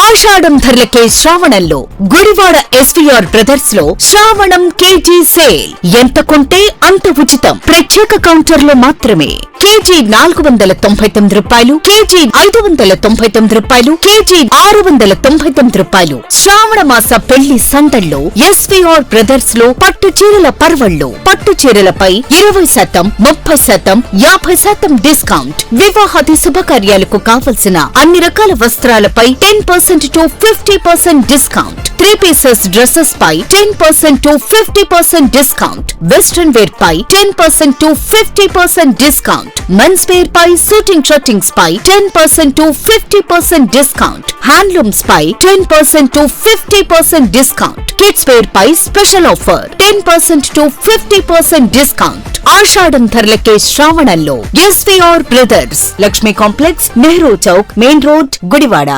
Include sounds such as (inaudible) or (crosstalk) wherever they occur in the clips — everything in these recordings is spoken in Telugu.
ఆషాఢం ధరలకే శ్రావణంలో గుడివాడ ఎస్వీఆర్ బ్రదర్స్లో శ్రావణం కేజీ సేల్. ఎంత కొంటే అంత ఉచితం. ప్రత్యేక కౌంటర్లో మాత్రమే. కేజీ నాలుగు వందల తొంభై తొమ్మిది రూపాయలు కేజీ ఐదు వందల తొంభై తొమ్మిది రూపాయలు కేజీ ఆరు వందల తొంభై తొమ్మిది రూపాయలు. శ్రావణ మాస పెళ్ళి సందల్లో ఎస్వీఆర్ బ్రదర్స్లో పట్టు చీరల పర్వళ్ళు పట్టు చీరలపై ఇరవై శాతం ముప్పై శాతం యాభై శాతం డిస్కౌంట్. వివాహాది శుభకార్యాలకు కావలసిన అన్ని రకాల వస్త్రాలపై ten percent to fifty percent discount. Three pieces dresses pi ten percent to fifty percent discount. Western wear pi ten percent to fifty percent discount. Men's wear pi suiting shirtings pi ten percent to fifty percent discount handlooms pi ten percent to fifty percent discount kids wear pi special offer ten percent to fifty percent discount ఆషాఢం ధరలకే శ్రావణంలో SVR brothers Lakshmi complex Nehru Chowk main road Gudivada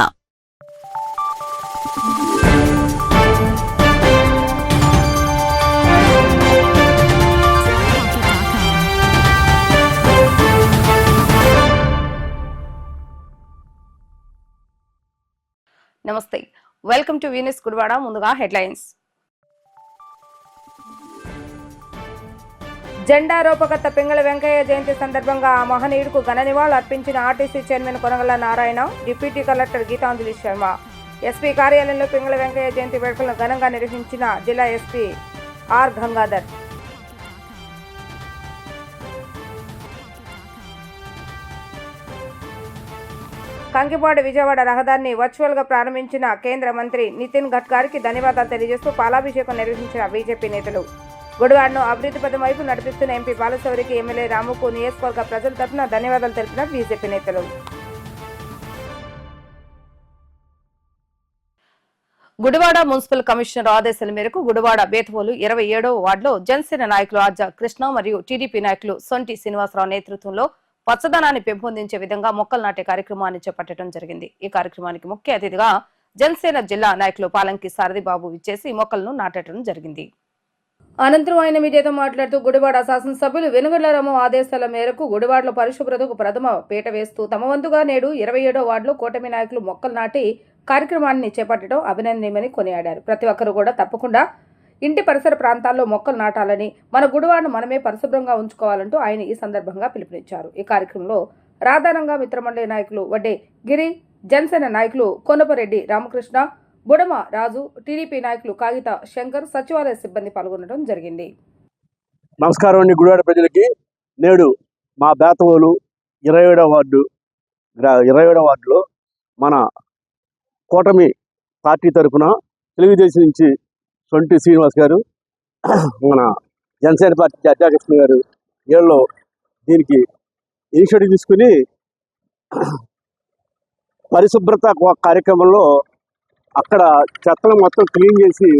నమస్తే. వెల్కమ్ టు వీనస్ గుడివాడ ముందుగా హెడ్లైన్స్ జెండారోపకర్త పింగళ వెంకయ్య జయంతి సందర్భంగా ఆ మహనీయుడికు ఘన నివాళులు అర్పించిన RTC chairman Konagala Narayana deputy collector Geetanjali Sharma SP కార్యాలయంలో పింగళ వెంకయ్య జయంతి వేడుకలను ఘనంగా నిర్వహించిన జిల్లా ఎస్పీ ఆర్ గంగాధర్. కంకిపాడు విజయవాడ రహదారిని వర్చువల్గా ప్రారంభించిన కేంద్ర మంత్రి నితిన్ గడ్కరీకి ధన్యవాదాలు తెలియజేస్తూ పాలాభిషేకం నిర్వహించిన బీజేపీ నేతలు. గుడివాడను అభివృద్ధి పదం వైపు నడిపిస్తున్న ఎంపీ బాలశౌరికి ఎమ్మెల్యే రాముకు నియోజకవర్గ ప్రజల తరఫున ధన్యవాదాలు తెలిపిన బీజేపీ నేతలు. గుడివాడ మున్సిపల్ కమిషనర్ ఆదేశాల మేరకు గుడివాడ బేతవోలు ఇరవై ఏడవ వార్డులో జనసేన నాయకులు ఆజా కృష్ణ మరియు టీడీపీ నాయకులు సొంటి శ్రీనివాసరావు నేతృత్వంలో పచ్చదనాన్ని పెంపొందించే విధంగా మొక్కలు నాటే కార్యక్రమాన్ని చేపట్టడం జరిగింది. ఈ కార్యక్రమానికి ముఖ్య అతిథిగా జనసేన జిల్లా నాయకులు పాలంకి సారథి బాబు మొక్కలను నాటడం జరిగింది. అనంతరం ఆయన మీడియాతో మాట్లాడుతూ గుడివాడ శాసనసభ్యులు వెనుగళ్ళరామ ఆదేశాల మేరకు గుడివాడలో పరిశుభ్రతకు ప్రథమ పీట వేస్తూ తమ వంతుగా నేడు ఇరవై ఏడో వార్డులో కూటమి నాయకులు మొక్కలు నాటి కార్యక్రమాన్ని చేపట్టడం అభినందనీయమని కొనియాడారు. ప్రతి ఒక్కరు కూడా తప్పకుండా ఇంటి పరిసర ప్రాంతాల్లో మొక్కలు నాటాలని మన గుడివాడను మనమే పరిశుభ్రంగా ఉంచుకోవాలంటూ ఆయన ఈ సందర్భంగా పిలుపునిచ్చారు. ఈ కార్యక్రమంలో రాధారంగా మిత్రమండలి నాయకులు వడ్డే గిరి జనసేన నాయకులు కొనపరెడ్డి రామకృష్ణ బుడమ రాజు టీడీపీ నాయకులు కాగిత శంకర్ సచివాలయ సిబ్బంది పాల్గొనడం జరిగింది. నమస్కారం అండి గుడివాడ ప్రజలకి. నేడు మా బేతవోలు ఇరవై ఏడవ వార్డు ఇరవై ఏడవ వార్డులో మన కూటమి పార్టీ తరఫున తెలుగుదేశం నుంచి సొంటి శ్రీనివాస్ గారు మన జనసేన పార్టీ అధ్యక్షులు గారు వీళ్ళు దీనికి ఇనిషియేటివ్ తీసుకుని పరిశుభ్రత కార్యక్రమంలో అక్కడ చెత్తను మొత్తం క్లీన్ చేసి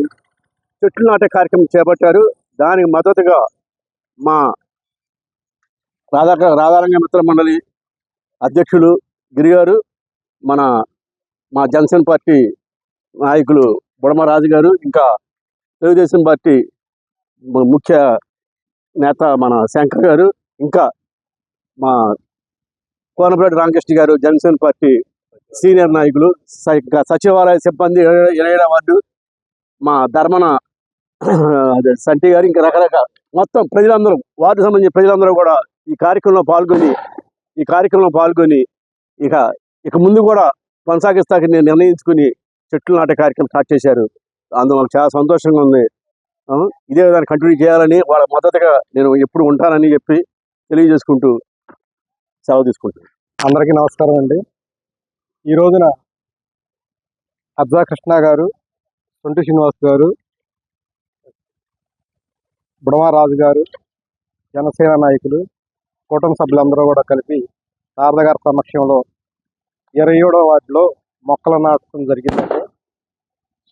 చెట్లు నాటే కార్యక్రమం చేపట్టారు. దానికి మద్దతుగా మా రాధా రాధారంగ మిత్ర మండలి అధ్యక్షులు గిరిగారు మన మా జనసేన పార్టీ నాయకులు బుడమరాజు గారు ఇంకా తెలుగుదేశం పార్టీ ముఖ్య నేత మన శంకర్ గారు ఇంకా మా కోనపేట రామకృష్ణ గారు జనసేన పార్టీ సీనియర్ నాయకులు సచివాలయ సిబ్బంది ఇరవై ఏడవ వార్డు మా ధర్మన (clears throat) అదే సంటి గారు ఇంకా రకరకాల మొత్తం ప్రజలందరూ వార్డు సంబంధించిన ప్రజలందరూ కూడా ఈ కార్యక్రమంలో పాల్గొని ఈ కార్యక్రమంలో పాల్గొని ఇక ఇక ముందు కూడా కొనసాగిస్తాక నేను నిర్ణయించుకుని చెట్లు నాటే కార్యక్రమం స్టార్ట్ చేశారు. అందులో నాకు చాలా సంతోషంగా ఉంది. ఇదే విధాన్ని కంటిన్యూ చేయాలని వాళ్ళ మద్దతుగా నేను ఎప్పుడు ఉంటానని చెప్పి తెలియజేసుకుంటూ సెలవు తీసుకుంటాను అందరికీ నమస్కారం అండి. ఈ రోజున అబ్జా కృష్ణ గారు సొంటి శ్రీనివాస్ గారు బుడమారాజు గారు జనసేన నాయకులు కూటమి సభ్యులందరూ కూడా కలిపి శారద గారి సమక్షంలో ఇరవై ఏడో వార్డులో మొక్కలు నాటడం జరిగిందండి.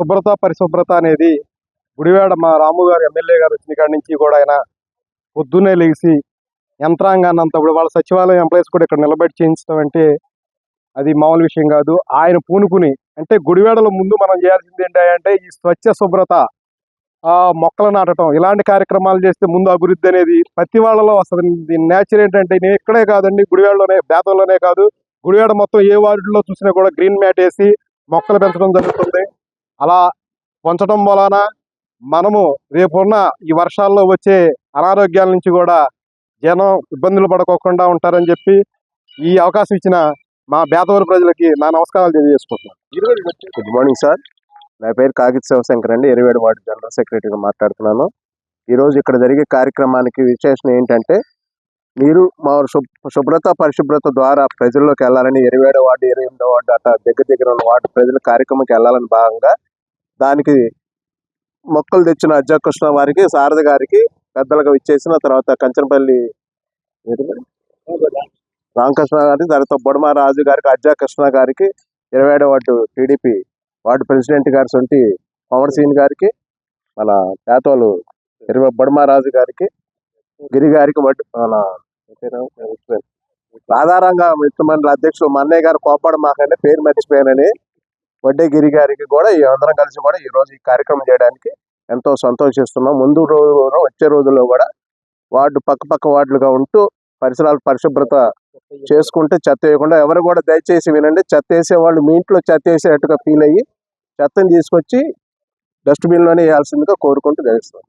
శుభ్రత పరిశుభ్రత అనేది గుడివాడ మా రాము గారు ఎమ్మెల్యే గారు వచ్చిన కాడి నుంచి కూడా ఆయన పొద్దున్నే లేచి యంత్రాంగాన్ని అంతా వాళ్ళ సచివాలయం ఎంప్లాయీస్ కూడా ఇక్కడ నిలబెట్టి చేయించడం అంటే అది మామూలు విషయం కాదు. ఆయన పూనుకుని అంటే గుడివాడలో ముందు మనం చేయాల్సింది ఏంటంటే ఈ స్వచ్ఛ శుభ్రత ఆ మొక్కలు నాటడం ఇలాంటి కార్యక్రమాలు చేస్తే ముందు అభివృద్ధి అనేది ప్రతి వాళ్ళలో వస్తుంది. దీని నేచర్ ఏంటంటే నేను ఇక్కడే కాదండి గుడివాడలోనే బేతంలోనే కాదు. గుడివాడ మొత్తం ఏ వార్డులో చూసినా కూడా గ్రీన్ మ్యాట్ వేసి మొక్కలు పెంచడం జరుగుతుంది. అలా ఉంచడం వలన మనము రేపున్న ఈ వర్షాల్లో వచ్చే అనారోగ్యాల నుంచి కూడా జనం ఇబ్బందులు పడకోకుండా ఉంటారని చెప్పి ఈ అవకాశం ఇచ్చిన మా బేదవరి ప్రజలకి నా నమస్కారాలు తెలియజేసుకుంటున్నాను. Good morning sir. నా పేరు కాగిత్ శివశంకర్ అండి. ఎరివేడు వార్డు జనరల్ సెక్రటరీగా మాట్లాడుతున్నాను. ఈరోజు ఇక్కడ జరిగే కార్యక్రమానికి విశేషం ఏంటంటే మీరు మా శుభ్- శుభ్రత పరిశుభ్రత ద్వారా ప్రజల్లోకి వెళ్ళాలని ఎరివేడు వార్డు ఇరవై ఎనిమిదో వార్డు అట్లా దగ్గర దగ్గర ఉన్న వార్డు ప్రజల కార్యక్రమంకి వెళ్ళాలని భాగంగా దానికి మొక్కలు తెచ్చిన అజ్జకృష్ణ వారికి శారద గారికి పెద్దలుగా ఇచ్చేసిన తర్వాత కంచనపల్లి రామకృష్ణ గారికి తర్వాత బొడమ రాజు గారికి అజ్జకృష్ణ గారికి ఇరవై ఏడో వార్డు టీడీపీ వార్డు ప్రెసిడెంట్ గారి సొంటి పవన్ సింగ్ గారికి మన పేతోలు ఇరవై బొడమారాజు గారికి గిరి గారికి వడ్డు మన ఆధారంగా మిత్రమండలి అధ్యక్షులు మన్నయ్య గారు కోపాడు మాకంటే పేరు మర్చిపోయానని వడ్డేగిరి గారికి కూడా ఈ అందరం కలిసి కూడా ఈ రోజు ఈ కార్యక్రమం చేయడానికి ఎంతో సంతోషిస్తున్నాం. ముందు రోజు వచ్చే రోజుల్లో కూడా వార్డు పక్క పక్క వార్డులుగా ఉంటూ పరిసరాల పరిశుభ్రత చేసుకుంటే చెత్త వేయకుండా ఎవరు కూడా దయచేసి వినండి. చెత్త వేసే వాళ్ళు మీ ఇంట్లో చెత్త వేసేటట్టుగా ఫీల్ అయ్యి చెత్తని తీసుకొచ్చి డస్ట్బిన్లోనే వేయాల్సిందిగా కోరుకుంటూ గెలుస్తాం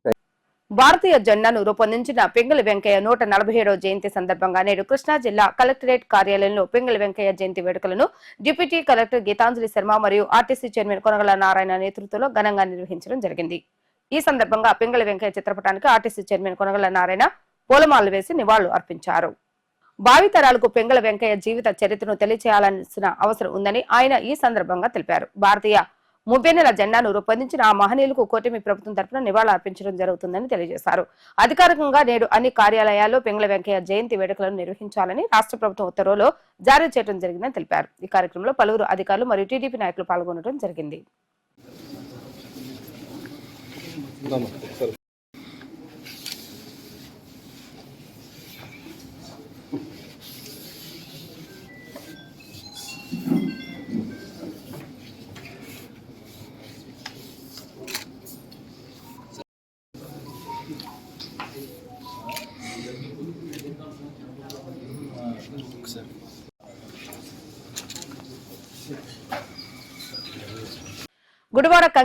భారతీయ జెండాను రూపొందించిన పింగళి వెంకయ్య నూట నలభై ఏడవ జయంతి సందర్భంగా నేడు కృష్ణా జిల్లా కలెక్టరేట్ కార్యాలయంలో పింగళి వెంకయ్య జయంతి వేడుకలను డిప్యూటీ కలెక్టర్ గీతాంజలి శర్మ మరియు ఆర్టీసీ చైర్మన్ కొనగల నారాయణ నేతృత్వంలో ఘనంగా నిర్వహించడం జరిగింది. ఈ సందర్భంగా పింగళి వెంకయ్య చిత్రపటానికి ఆర్టీసీ చైర్మన్ కొనగల నారాయణ పూలమాలలు వేసి నివాళులు అర్పించారు. భావితరాలకు పెంగళ వెంకయ్య జీవిత చరిత్రను తెలియచేయాల్సిన అవసరం ఉందని ఆయన ఈ సందర్భంగా తెలిపారు. భారతీయ మువ్వెన్నెల జెండాను రూపొందించిన ఆ మహనీయులకు కూటమి ప్రభుత్వం తరపున నివాళులు అర్పించడం జరుగుతుందని తెలియజేశారు. అధికారికంగా నేడు అన్ని కార్యాలయాల్లో పెంగళ వెంకయ్య జయంతి వేడుకలను నిర్వహించాలని రాష్ట్ర ప్రభుత్వం ఉత్తర్వులు జారీ చేయడం జరిగిందని తెలిపారు. ఈ కార్యక్రమంలో పలువురు అధికారులు మరియు టీడీపీ నాయకులు పాల్గొనడం జరిగింది.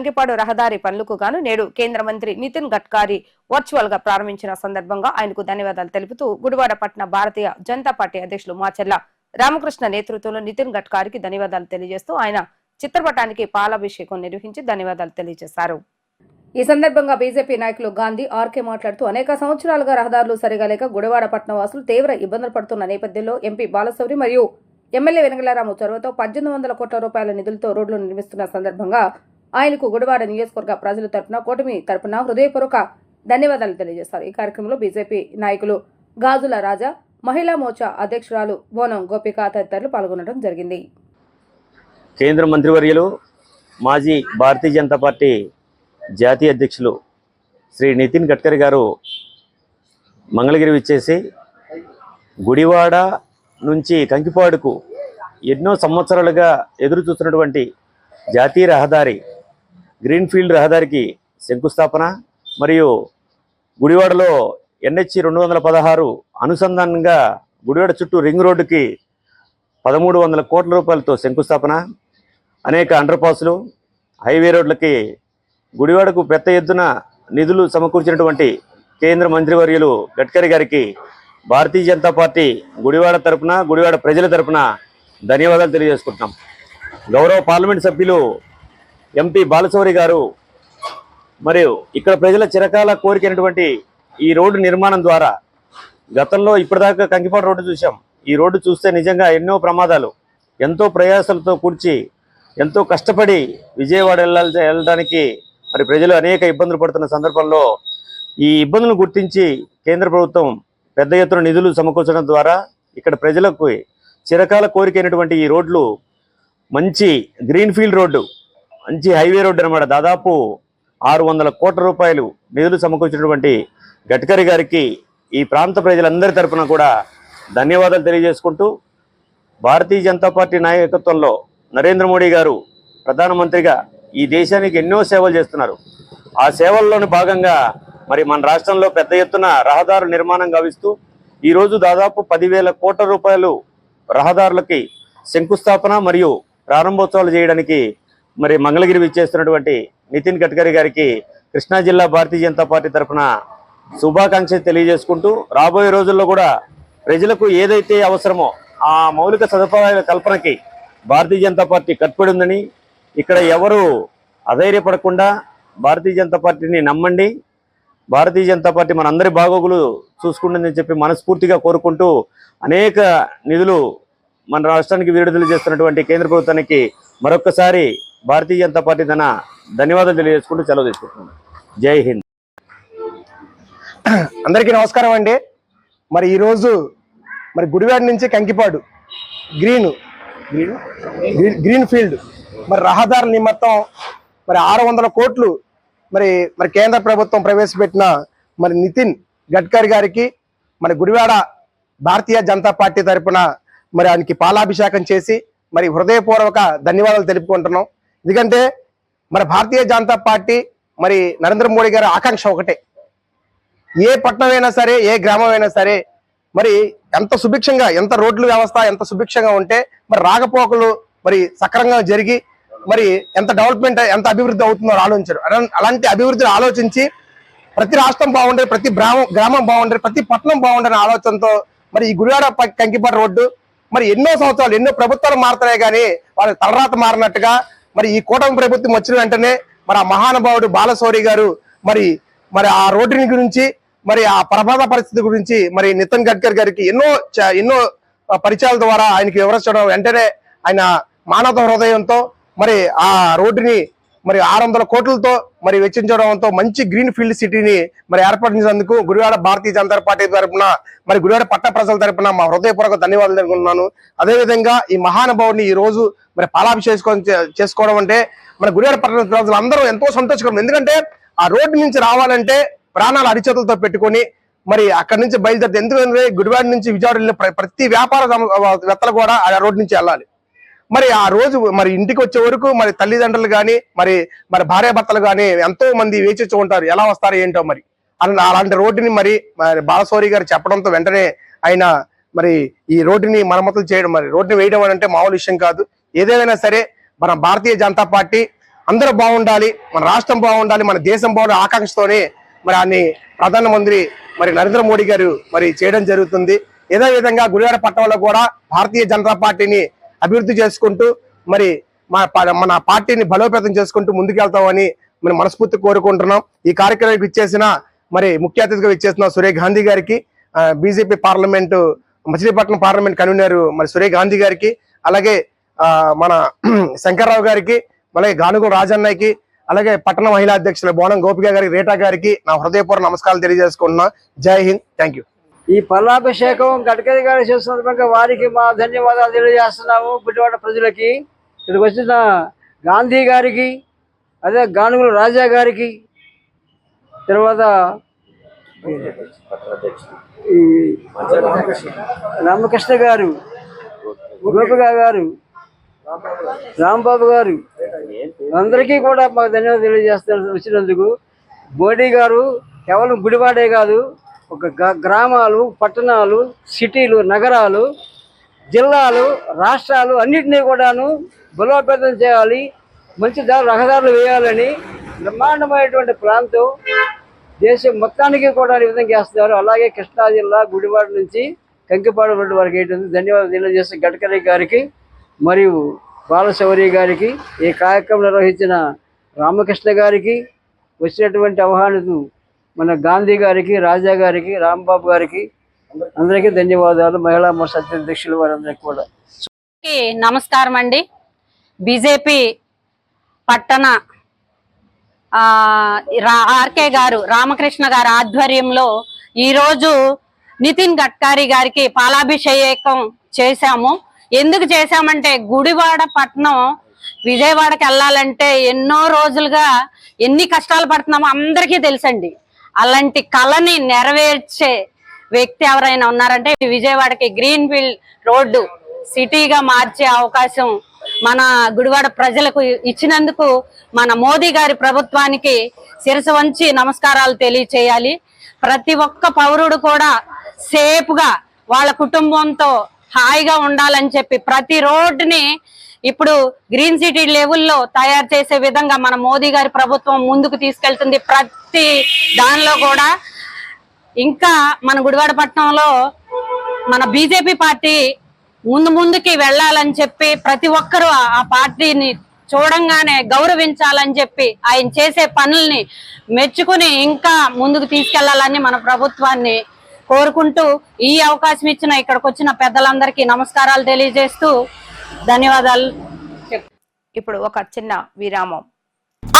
గుడివాడ రహదారి పనులకు గాను నేడు కేంద్ర మంత్రి నితిన్ గడ్కరీ వర్చువల్గా ప్రారంభించిన సందర్భంగా ఆయనకు ధన్యవాదాలు తెలుపుతూ గుడివాడ పట్న భారతీయ జనతా పార్టీ అధ్యక్షులు మాచర్ల రామకృష్ణ నేతృత్వంలో నితిన్ గడ్కరీకి ధన్యవాదాలు తెలియజేస్తూ ఆయన చిత్రపటానికి పాలాభిషేకం నిర్వహించి ధన్యవాదాలు తెలియజేశారు. ఈ సందర్భంగా బీజేపీ నాయకులు గాంధీ ఆర్కే మాట్లాడుతూ అనేక సంవత్సరాలుగా రహదారులు సరిగా లేక గుడివాడ పట్టణ వాసులు తీవ్ర ఇబ్బందులు పడుతున్న నేపథ్యంలో ఎంపీ బాలశౌరి మరియు ఎమ్మెల్యే వెనగలరాము చొరవతో పద్దెనిమిది వందల కోట్ల రూపాయల నిధులతో రోడ్లు నిర్మిస్తున్న సందర్భంగా ఆయనకు గుడివాడ నియోజకవర్గ ప్రజల తరపున కూటమి తరపున హృదయపూర్వక ధన్యవాదాలు తెలియజేస్తారు. ఈ కార్యక్రమంలో బీజేపీ నాయకులు గాజుల రాజా మహిళా మోర్చా అధ్యక్షురాలు బోనం గోపిక తదితరులు పాల్గొనడం జరిగింది. కేంద్ర మంత్రివర్యులు మాజీ భారతీయ జనతా పార్టీ జాతీయ అధ్యక్షులు శ్రీ నితిన్ గడ్కరీ గారు మంగళగిరి విచ్చేసి గుడివాడ నుంచి కంకిపాడుకు ఎన్నో సంవత్సరాలుగా ఎదురు చూస్తున్నటువంటి జాతీయ రహదారి గ్రీన్ఫీల్డ్ రహదారికి శంకుస్థాపన మరియు గుడివాడలో ఎన్హెచ్ రెండు వందల పదహారు అనుసంధానంగా గుడివాడ చుట్టూ రింగ్ రోడ్డుకి పదమూడు వందల కోట్ల రూపాయలతో శంకుస్థాపన అనేక అండర్పాస్లు హైవే రోడ్లకి గుడివాడకు పెద్ద ఎత్తున నిధులు సమకూర్చినటువంటి కేంద్ర మంత్రివర్యులు గడ్కరీ గారికి భారతీయ జనతా పార్టీ గుడివాడ తరపున గుడివాడ ప్రజల తరపున ధన్యవాదాలు తెలియజేసుకుంటున్నాం. గౌరవ పార్లమెంట్ సభ్యులు ఎంపీ బాలశౌరి గారు మరియు ఇక్కడ ప్రజల చిరకాల కోరికైనటువంటి ఈ రోడ్డు నిర్మాణం ద్వారా గతంలో ఇప్పటిదాకా కంకిపాడు రోడ్డు చూసాం ఈ రోడ్డు చూస్తే నిజంగా ఎన్నో ప్రమాదాలు ఎంతో ప్రయాసాలతో కూర్చి ఎంతో కష్టపడి విజయవాడ వెళ్ళాలి వెళ్ళడానికి మరి ప్రజలు అనేక ఇబ్బందులు పడుతున్న సందర్భంలో ఈ ఇబ్బందులను గుర్తించి కేంద్ర ప్రభుత్వం పెద్ద ఎత్తున నిధులు సమకూర్చడం ద్వారా ఇక్కడ ప్రజలకు చిరకాల కోరికైనటువంటి ఈ రోడ్లు మంచి గ్రీన్ఫీల్డ్ రోడ్డు మంచి హైవే రోడ్డు అనమాట దాదాపు ఆరు వందల కోట్ల రూపాయలు నిధులు సమకూర్చినటువంటి గడ్కరీ గారికి ఈ ప్రాంత ప్రజలందరి తరఫున కూడా ధన్యవాదాలు తెలియజేసుకుంటూ భారతీయ జనతా పార్టీ నాయకత్వంలో నరేంద్ర మోడీ గారు ప్రధానమంత్రిగా ఈ దేశానికి ఎన్నో సేవలు చేస్తున్నారు. ఆ సేవల్లోని భాగంగా మరి మన రాష్ట్రంలో పెద్ద ఎత్తున రహదారు నిర్మాణం గావిస్తూ ఈరోజు దాదాపు పదివేల కోట్ల రూపాయలు రహదారులకి శంకుస్థాపన మరియు ప్రారంభోత్సవాలు చేయడానికి మరి మంగళగిరి విచ్చేస్తున్నటువంటి నితిన్ గడ్కరీ గారికి కృష్ణా జిల్లా భారతీయ జనతా పార్టీ తరఫున శుభాకాంక్షలు తెలియజేసుకుంటూ రాబోయే రోజుల్లో కూడా ప్రజలకు ఏదైతే అవసరమో ఆ మౌలిక సదుపాయాల కల్పనకి భారతీయ జనతా పార్టీ కట్టుబడి ఉందని ఇక్కడ ఎవరు అధైర్యపడకుండా భారతీయ జనతా పార్టీని నమ్మండి భారతీయ జనతా పార్టీ మనందరి బాగోగులు చూసుకుంటుందని చెప్పి మనస్ఫూర్తిగా కోరుకుంటూ అనేక నిధులు మన రాష్ట్రానికి విడుదల చేస్తున్నటువంటి కేంద్ర ప్రభుత్వానికి మరొకసారి భారతీయ జనతా పార్టీ తన ధన్యవాదాలు తెలియజేసుకుంటూ సెలవు తీసుకుంటున్నాను. జై హింద్. అందరికీ నమస్కారం అండి. మరి ఈరోజు మరి గుడివాడ నుంచి Kankipadu green green green field మరి రహదారుల నిమిత్తం మరి ఆరు వందల కోట్లు మరి మరి కేంద్ర ప్రభుత్వం ప్రవేశపెట్టిన మరి నితిన్ గడ్కరీ గారికి మరి గుడివాడ భారతీయ జనతా పార్టీ తరఫున మరి ఆయనకి పాలాభిషేకం చేసి మరి హృదయపూర్వక ధన్యవాదాలు తెలుపుకుంటున్నాం. ఎందుకంటే మరి భారతీయ జనతా పార్టీ మరి నరేంద్ర మోడీ గారి ఆకాంక్ష ఒకటే. ఏ పట్టణమైనా సరే ఏ గ్రామం అయినా సరే మరి ఎంత సుభిక్షంగా ఎంత రోడ్ల వ్యవస్థ ఎంత సుభిక్షంగా ఉంటే మరి రాకపోకలు మరి సక్రంగా జరిగి మరి ఎంత డెవలప్మెంట్ ఎంత అభివృద్ధి అవుతుందో ఆలోచించారు. అలాంటి అభివృద్ధిని ఆలోచించి ప్రతి రాష్ట్రం బాగుండేది ప్రతి గ్రామం గ్రామం బాగుండేది ప్రతి పట్టణం బాగుండని ఆలోచనతో మరి ఈ గుడివాడ ప- కంకిపాడు రోడ్డు మరి ఎన్నో సంవత్సరాలు ఎన్నో ప్రభుత్వాలు మారుతున్నాయి కానీ వాళ్ళ తలరాత మారినట్టుగా మరి ఈ కూటమి ప్రభుత్వం వచ్చిన వెంటనే మరి ఆ మహానుభావుడు బాలశౌరి గారు మరి మరి ఆ రోడ్డుని గురించి మరి ఆ ప్రమాద పరిస్థితి గురించి మరి నితిన్ గడ్కరీ గారికి ఎన్నో ఎన్నో పరిచయాల ద్వారా ఆయనకి వివరించడం వెంటనే ఆయన మానవ హృదయంతో మరి ఆ రోడ్డుని మరి ఆరు వందల కోట్లతో మరి వెచ్చించడంతో మంచి గ్రీన్ ఫీల్డ్ సిటీని మరి ఏర్పడించినందుకు గుడివాడ భారతీయ జనతా పార్టీ తరపున మరి గుడివాడ పట్ట ప్రజల తరపున మా హృదయపూర్వక ధన్యవాదాలు తెలుపుకున్నాను అదేవిధంగా ఈ మహానుభావుని ఈ రోజు మరి పాలాభిషేకం చే- చేసుకోవడం అంటే మన గుడివాడ పట్టణ ప్రజలు అందరూ ఎంతో సంతోషకరం. ఎందుకంటే ఆ రోడ్డు నుంచి రావాలంటే ప్రాణాలు అరిచేతులతో పెట్టుకొని మరి అక్కడి నుంచి బయలుదేరితే ఎందుకంటే గుడివాడ నుంచి విజయవాడ వెళ్ళిన ప్రతి వ్యాపార వెత్తలు వేత్తలు కూడా ఆ రోడ్డు నుంచి వెళ్ళాలి. మరి ఆ రోజు మరి ఇంటికి వచ్చే వరకు మరి తల్లిదండ్రులు కానీ మరి మరి భార్యాభర్తలు కానీ ఎంతో మంది వేచి ఉంటారు. ఎలా వస్తారో ఏంటో మరి. అలాంటి రోడ్డుని మరి మరి బాలశౌరి గారు చెప్పడంతో వెంటనే ఆయన మరి ఈ రోడ్డుని మరమ్మతులు చేయడం మరి రోడ్డుని వేయడం అని అంటే మామూలు విషయం కాదు. ఏదేమైనా సరే మన భారతీయ జనతా పార్టీ అందరూ బాగుండాలి మన రాష్ట్రం బాగుండాలి మన దేశం బాగుండాలి ఆకాంక్షతోనే మరి ఆయన్ని ప్రధానమంత్రి మరి నరేంద్ర మోడీ గారు మరి చేయడం జరుగుతుంది. ఏదో విధంగా గుడివాడ పట్టణంలో కూడా భారతీయ జనతా పార్టీని అభివృద్ధి చేసుకుంటూ మరి మా మన పార్టీని బలోపేతం చేసుకుంటూ ముందుకెళ్తామని మనం మనస్ఫూర్తి కోరుకుంటున్నాం. ఈ కార్యక్రమానికి ఇచ్చేసిన మరి ముఖ్య అతిథిగా ఇచ్చేసిన సూర్య గాంధీ గారికి BJP parliament Machilipatnam parliament convener మరి సూర్య గాంధీ గారికి అలాగే మన (clears throat) శంకర్రావు గారికి అలాగే గానుగు రాజన్నయ్యకి అలాగే పట్టణ మహిళా అధ్యక్షులు బోనం గోపిక గారికి రేటా గారికి నా హృదయపూర్వ నమస్కారాలు తెలియజేసుకుంటున్నా. జై హింద్. థ్యాంక్ యూ ఈ పల్లాభిషేకం గడ్కరీ గారు చేస్తున్న వారికి మా ధన్యవాదాలు తెలియజేస్తున్నాము. పుట్టివాడ ప్రజలకి ఇక్కడికి వచ్చిన గాంధీ గారికి అదే గానుగుల రాజా గారికి తర్వాత ఈ రామకృష్ణ గారు గోపికా గారు రాంబాబు గారు అందరికీ కూడా మాకు ధన్యవాదాలు తెలియజేస్తున్నారు వచ్చినందుకు. మోడీ గారు కేవలం గుడివాడే కాదు ఒక గ- గ్రామాలు పట్టణాలు సిటీలు నగరాలు జిల్లాలు రాష్ట్రాలు అన్నింటినీ కూడాను బలోపేతం చేయాలి మంచి దారి రహదారులు వేయాలని బ్రహ్మాండమైనటువంటి ప్రాంతం దేశం మొత్తానికి కూడా ఈ విధంగా చేస్తున్నారు. అలాగే కృష్ణా జిల్లా గుడివాడ నుంచి కంకిపాడు రోడ్డు వరకు ఏంటుంది ధన్యవాదాలు తెలియజేస్తే గడ్కరీ గారికి మరియు బాలశౌరి గారికి ఈ కార్యక్రమం నిర్వహించిన రామకృష్ణ గారికి వచ్చినటువంటి ఆహ్వానితు మన గాంధీ గారికి రాజా గారికి రాంబాబు గారికి అందరికీ ధన్యవాదాలు. మహిళా మోర్చా అధ్యక్షులు వారందరికీ కూడా. నమస్కారం అండి. బీజేపీ పట్టణ రా- ఆర్కే గారు రామకృష్ణ గారి ఆధ్వర్యంలో ఈరోజు నితిన్ గడ్కరీ గారికి పాలాభిషేకం చేశాము. ఎందుకు చేశామంటే గుడివాడ పట్టణం విజయవాడకి వెళ్ళాలంటే ఎన్నో రోజులుగా ఎన్ని కష్టాలు పడుతున్నామో అందరికీ తెలుసండి. అలాంటి కళని నెరవేర్చే వ్యక్తి ఎవరైనా ఉన్నారంటే విజయవాడకి గ్రీన్ ఫీల్డ్ రోడ్డు సిటీగా మార్చే అవకాశం మన గుడివాడ ప్రజలకు ఇచ్చినందుకు మన మోదీ గారి ప్రభుత్వానికి శిరస వంచి నమస్కారాలు తెలియచేయాలి. ప్రతి ఒక్క పౌరుడు కూడా సేఫ్గా వాళ్ళ కుటుంబంతో హాయిగా ఉండాలని చెప్పి ప్రతి రోడ్డుని ఇప్పుడు గ్రీన్ సిటీ లెవెల్లో తయారు చేసే విధంగా మన మోదీ గారి ప్రభుత్వం ముందుకు తీసుకెళ్తుంది ప్రతి దానిలో కూడా. ఇంకా మన గుడివాడ పట్టణంలో మన బీజేపీ పార్టీ ముందు ముందుకి వెళ్ళాలని చెప్పి ప్రతి ఒక్కరూ ఆ- ఆ పార్టీని చూడంగానే గౌరవించాలని చెప్పి ఆయన చేసే పనుల్ని మెచ్చుకుని ఇంకా ముందుకు తీసుకెళ్ళాలని మన ప్రభుత్వాన్ని కోరుకుంటూ ఈ అవకాశం ఇచ్చిన ఇక్కడికి వచ్చిన పెద్దలందరికీ నమస్కారాలు తెలియజేస్తూ ధన్యవాదాలు. ఇప్పుడు ఒక చిన్న విరామం.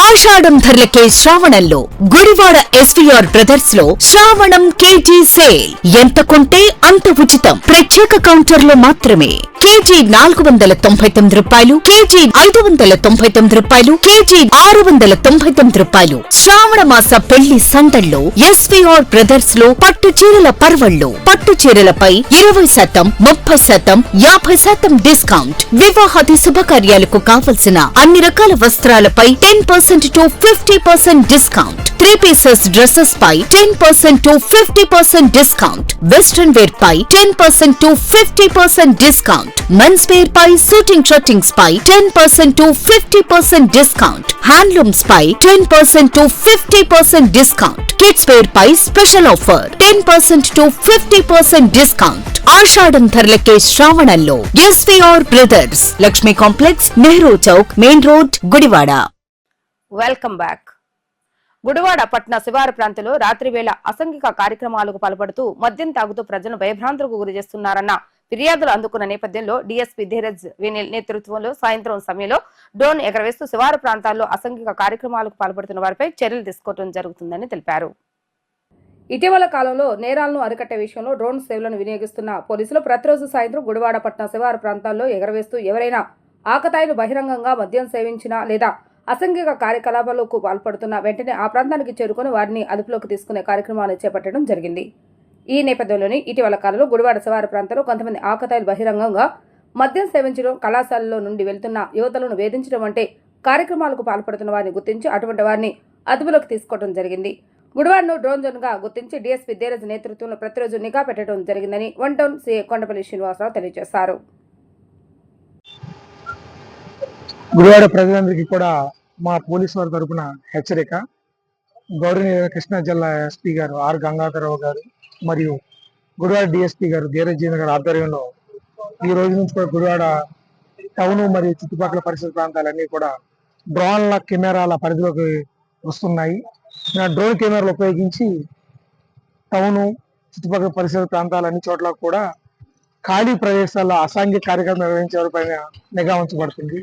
ఆషాఢం ధరలకే శ్రావణంలో గుడివాడ ఎస్టీఆర్ బ్రదర్స్లో శ్రావణం కేజీ సేల్. ఎంత కొంటే అంత ఉచితం. ప్రత్యేక కౌంటర్లో మాత్రమే. కేజీ నాలుగు వందల తొంభై తొమ్మిది రూపాయలు కేజీ ఐదు వందల తొంభై తొమ్మిది రూపాయలు కేజీ ఆరు వందల తొంభై తొమ్మిది రూపాయలు. శ్రావణ మాస పెళ్ళి సందల్లో ఎస్వీఆర్ బ్రదర్స్లో పట్టు చీరల పర్వళ్ళు. పట్టు చీరలపై ఇరవై శాతం ముప్పై శాతం యాభై శాతం డిస్కౌంట్. వివాహాది శుభకార్యాలకు కావలసిన అన్ని రకాల వస్త్రాలపై ten percent percent to fifty percent discount three pieces dresses pi ten percent to fifty percent discount western wear pi ten percent to fifty percent discount men's wear pi suiting shirtings pi ten percent to fifty percent discount handlooms pi ten percent to fifty percent discount kids wear pi special offer ten percent to fifty percent discount ఆషాఢం ధరలకే శ్రావణంలో SVR brothers Lakshmi complex Nehru Chowk main road Gudivada welcome back. Gudivada పట్న శివారు ప్రాంతంలో రాత్రి వేళ అసంఘిక కార్యక్రమాలకు పాల్పడుతూ మద్యం తాగుతూ ప్రజలను భయభ్రాంతులకు గురి చేస్తున్నారన్న ఫిర్యాదులు అందుకున్న నేపథ్యంలో డీఎస్పీ ధీరజ్ వినిల్ నేతృత్వంలో సాయంత్రం సమయంలో డ్రోన్ ఎగరవేస్తూ శివారు ప్రాంతాల్లో అసంఘిక కార్యక్రమాలకు పాల్పడుతున్న వారిపై చర్యలు తీసుకోవడం జరుగుతుందని తెలిపారు. ఇటీవల కాలంలో నేరాలను అరికట్టే విషయంలో డ్రోన్ సేవలను వినియోగిస్తున్న పోలీసులు ప్రతిరోజు సాయంత్రం గుడివాడ పట్న శివారు ప్రాంతాల్లో ఎగరవేస్తూ ఎవరైనా ఆకతాయిలు బహిరంగంగా మద్యం సేవించినా లేదా అసంఘిక కార్యకలాపాలకు పాల్పడుతున్న వెంటనే ఆ ప్రాంతానికి చేరుకుని వారిని అదుపులోకి తీసుకునే కార్యక్రమాన్ని చేపట్టడం జరిగింది. ఈ నేపథ్యంలోని ఇటీవల కాలంలో గుడివాడ శివారు ప్రాంతంలో కొంతమంది ఆకతాయిలు బహిరంగంగా మద్యం సేవించడం కళాశాలలో నుండి వెళ్తున్న యువతలను వేధించడం వంటి కార్యక్రమాలకు పాల్పడుతున్న వారిని గుర్తించి అటువంటి వారిని అదుపులోకి తీసుకోవడం జరిగింది. గుడివాడను డ్రోన్ జోన్గా గుర్తించి డీఎస్పీ ధీరజ్ నేతృత్వంలో ప్రతిరోజు నిఘా పెట్టడం జరిగిందని one town CA Kondapalli Srinivasarao తెలియజేశారు. గుడివాడ ప్రజలందరికీ కూడా మా పోలీసు వారి తరపున హెచ్చరిక. గౌరవనీయ కృష్ణా జిల్లా ఎస్పీ గారు ఆర్ గంగాధరరావు గారు మరియు గుడివాడ డిఎస్పీ గారు ధీరజీంద్ర గారి ఆధ్వర్యంలో ఈ రోజు నుంచి కూడా గుడివాడ టౌన్ మరియు చుట్టుపక్కల పరిసర ప్రాంతాలన్నీ కూడా డ్రోన్ల కెమెరాల పరిధిలోకి వస్తున్నాయి. డ్రోన్ కెమెరాలు ఉపయోగించి టౌను చుట్టుపక్కల పరిసర ప్రాంతాలు అన్ని చోట్ల కూడా ఖాళీ ప్రదేశాల్లో అసాంఘిక కార్యక్రమం నిర్వహించే వారిపైన నిఘా ఉంచబడుతుంది.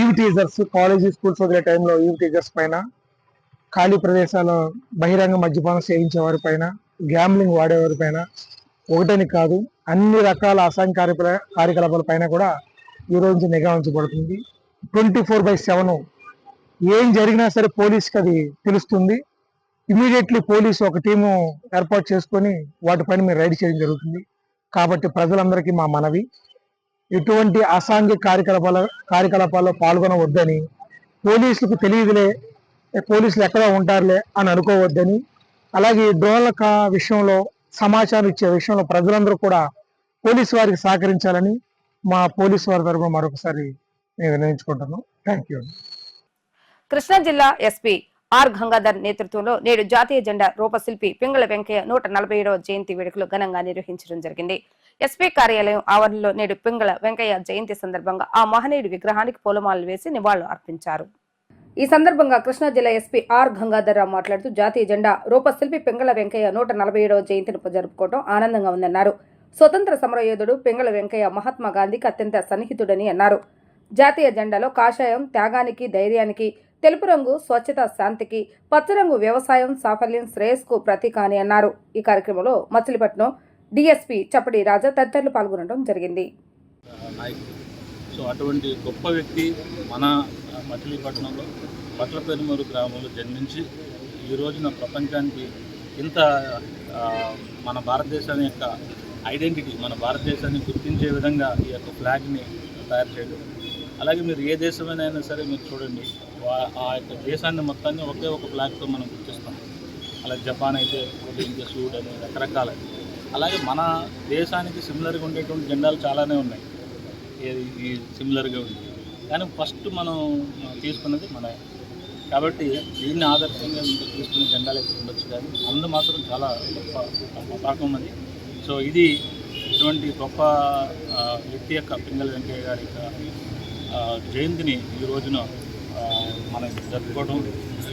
ఈవ్ టీజర్స్ కాలేజీ స్కూల్స్ వదిలే టైంలో ఈవ్ టీజర్స్ పైన ఖాళీ ప్రదేశాల్లో బహిరంగ మద్యపానం సేవించే వారి పైన గ్యాంబ్లింగ్ వాడేవారి పైన ఒకటని కాదు అన్ని రకాల అసాంఘిక కార్యకలాపాల పైన కూడా ఈ రోజు నుంచి నిఘా ఉంచబడుతుంది. ట్వంటీ ఫోర్ బై సెవెన్ ఏం జరిగినా సరే పోలీస్కి అది తెలుస్తుంది. ఇమీడియట్లీ పోలీసు ఒక టీము ఏర్పాటు చేసుకొని వాటిపైన మీరు రైడ్ చేయడం జరుగుతుంది. కాబట్టి ప్రజలందరికీ మా మనవి. ఎటువంటి అసాంఘిక కార్యకలాపాల కార్యకలాపాల్లో పాల్గొనవద్దని పోలీసులకు తెలియదులే పోలీసులు ఎక్కడ ఉంటారులే అని అనుకోవద్దని అలాగే డ్రోన్ల విషయంలో సమాచారం ఇచ్చే విషయంలో ప్రజలందరూ కూడా పోలీసు వారికి సహకరించాలని మా పోలీసు వారి తరఫున మరొకసారి నేను వినియోగించుకుంటున్నాను థ్యాంక్ యూ కృష్ణా జిల్లా ఎస్పీ ఆర్ గంగాధర్ నేతృత్వంలో నేడు జాతీయ జెండా రూపశిల్పి పింగళ వెంకయ్య నూట నలభై ఏడవ జయంతి వేడుకలు ఘనంగా నిర్వహించడం జరిగింది. ఎస్పీ కార్యాలయం ఆవరణలో నేడు పింగళ వెంకయ్య జయంతి సందర్భంగా ఆ మహనీయుడి విగ్రహానికి పూలమాలలు వేసి నివాళులు అర్పించారు. ఈ సందర్భంగా కృష్ణా జిల్లా ఎస్పీ ఆర్ గంగాధర్రావు మాట్లాడుతూ జాతీయ జెండా రూపశిల్పి పింగళ వెంకయ్య నూట నలభై ఏడవ జయంతిని జరుపుకోవడం ఆనందంగా ఉందన్నారు. స్వతంత్ర సమరయోధుడు పింగళ వెంకయ్య మహాత్మా గాంధీకి అత్యంత సన్నిహితుడని అన్నారు. జాతీయ జెండాలో కాషాయం త్యాగానికి ధైర్యానికి తెలుపు రంగు స్వచ్ఛత శాంతికి పచ్చరంగు వ్యవసాయం సాఫల్యం శ్రేయస్కు ప్రతీక అని అన్నారు. ఈ కార్యక్రమంలో మచిలీపట్నం డిఎస్పీ చప్పటి రాజా తదితరులు పాల్గొనడం జరిగింది. సో అటువంటి గొప్ప వ్యక్తి మన మచిలీపట్నంలో పట్ల పెరుమూరు గ్రామంలో జన్మించి ఈ రోజున ప్రపంచానికి ఇంత మన భారతదేశాన్ని యొక్క ఐడెంటిటీ మన భారతదేశాన్ని గుర్తించే విధంగా ఈ యొక్క ఫ్లాగ్ని తయారు చేయడం. అలాగే మీరు ఏ దేశమైనా సరే మీరు చూడండి ఆ యొక్క దేశాన్ని మొత్తాన్ని ఒకే ఒక ఫ్లాగ్తో మనం గుర్తిస్తాం. అలా జపాన్ అయితే ఇండియా సూడ్ అని రకరకాల అలాగే మన దేశానికి సిమిలర్గా ఉండేటువంటి జెండాలు చాలానే ఉన్నాయి. ఈ సిమిలర్గా ఉంది కానీ ఫస్ట్ మనం తీసుకున్నది మన కాబట్టి దీన్ని ఆదర్శంగా తీసుకునే జెండాలు అయితే ఉండొచ్చు కానీ అందు మాత్రం చాలా గొప్ప పతాకం పాకం అది. సో ఇది ఇటువంటి గొప్ప వ్యక్తి యొక్క పింగళ వెంకయ్య గారి యొక్క జయంతిని ఈ రోజున మనం జరుపుకోవడం.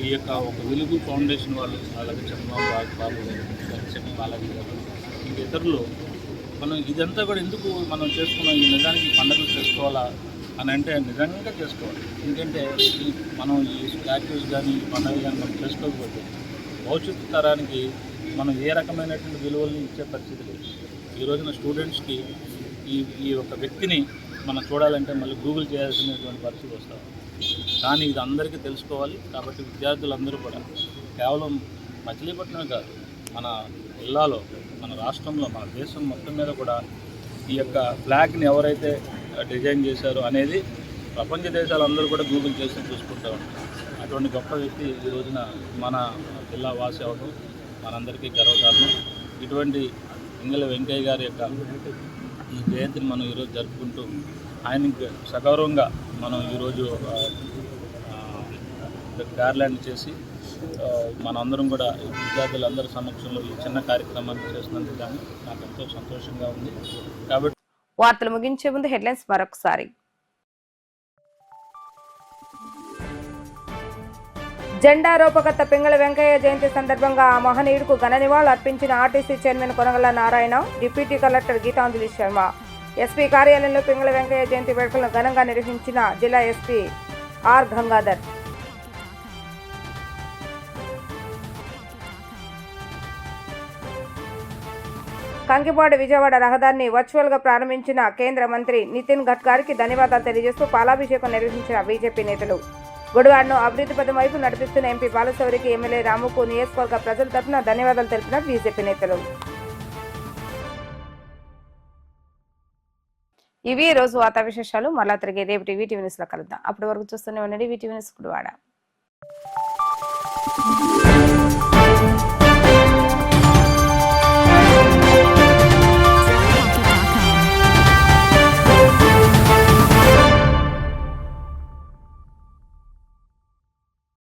ఈ యొక్క ఒక వెలుగు ఫౌండేషన్ వాళ్ళు అలాగే చంద్రబాబు బాబు బాబు గారు ఇతరులు మనం ఇదంతా కూడా ఎందుకు మనం చేసుకున్నాం? ఈ నిజానికి పండుగలు చేసుకోవాలా అని అంటే నిజంగా చేసుకోవాలి. ఎందుకంటే మనం ఈ స్టాచ్యూస్ కానీ ఈ పండుగ కానీ మనం చేసుకోకపోతే భవిష్యత్తు తరానికి మనం ఏ రకమైనటువంటి విలువల్ని ఇచ్చే పరిస్థితి లేదు. ఈ రోజున స్టూడెంట్స్కి ఈ ఈ ఒక వ్యక్తిని మనం చూడాలంటే మళ్ళీ గూగుల్ చేయాల్సినటువంటి పరిస్థితి వస్తుంది కానీ ఇది అందరికీ తెలుసుకోవాలి. కాబట్టి విద్యార్థులందరూ కూడా కేవలం మచిలీపట్నమే కాదు మన జిల్లాలో మన రాష్ట్రంలో మన దేశం మొత్తం మీద కూడా ఈ యొక్క ఫ్లాగ్ని ఎవరైతే డిజైన్ చేశారో అనేది ప్రపంచ దేశాలందరూ కూడా గూగుల్ చేసి చూసుకుంటూ ఉంటారు. అటువంటి గొప్ప వ్యక్తి ఈ రోజున మన జిల్లా వాసి అవడం మనందరికీ గర్వకారణం. ఇటువంటి ఇంగళ వెంకయ్య గారి యొక్క ఈ జయంతిని మనం ఈరోజు జరుపుకుంటూ ఆయనకి సగౌరవంగా మనం ఈరోజు గార్లాండ్ చేసి మనందరం కూడా విద్యార్థులందరి సమక్షంలో ఈ చిన్న కార్యక్రమాన్ని చేస్తున్నందుకు కానీ నాకు ఎంతో సంతోషంగా ఉంది. కాబట్టి వార్తలు ముగించే ముందు హెడ్లైన్స్ మరొకసారి. జెండారోపకర్త పింగళ వెంకయ్య జయంతి సందర్భంగా ఆ మహనీయుడుకు ఘన నివాళులు అర్పించిన RTC chairman Konagala Narayana deputy collector Geetanjali Sharma SP కార్యాలయంలో పింగళ వెంకయ్య జయంతి వేడుకలను ఘనంగా నిర్వహించిన జిల్లా ఎస్పీ ఆర్ గంగాధర్. కంకిపాడు విజయవాడ రహదారిని వర్చువల్గా ప్రారంభించిన కేంద్ర మంత్రి నితిన్ గడ్కరీకి ధన్యవాదాలు తెలియజేస్తూ పాలాభిషేకం నిర్వహించిన బీజేపీ నేతలు. గుడివాడను అభివృద్ధి పదం వైపు నడిపిస్తున్న ఎంపీ బాలశౌరికి ఎమ్మెల్యే రాముకు నియోజకవర్గ ప్రజల తరపున ధన్యవాదాలు తెలిపిన బీజేపీ నేతలు. ఇవి రోజు వార్తా విశేషాలు. మరలా తిరిగి రేపు టీవీ టీవీ న్యూస్లో కలుద్దాం. అప్పటి వరకు చూస్తూనే ఉండండి వీటీవీ న్యూస్ గుడివాడ.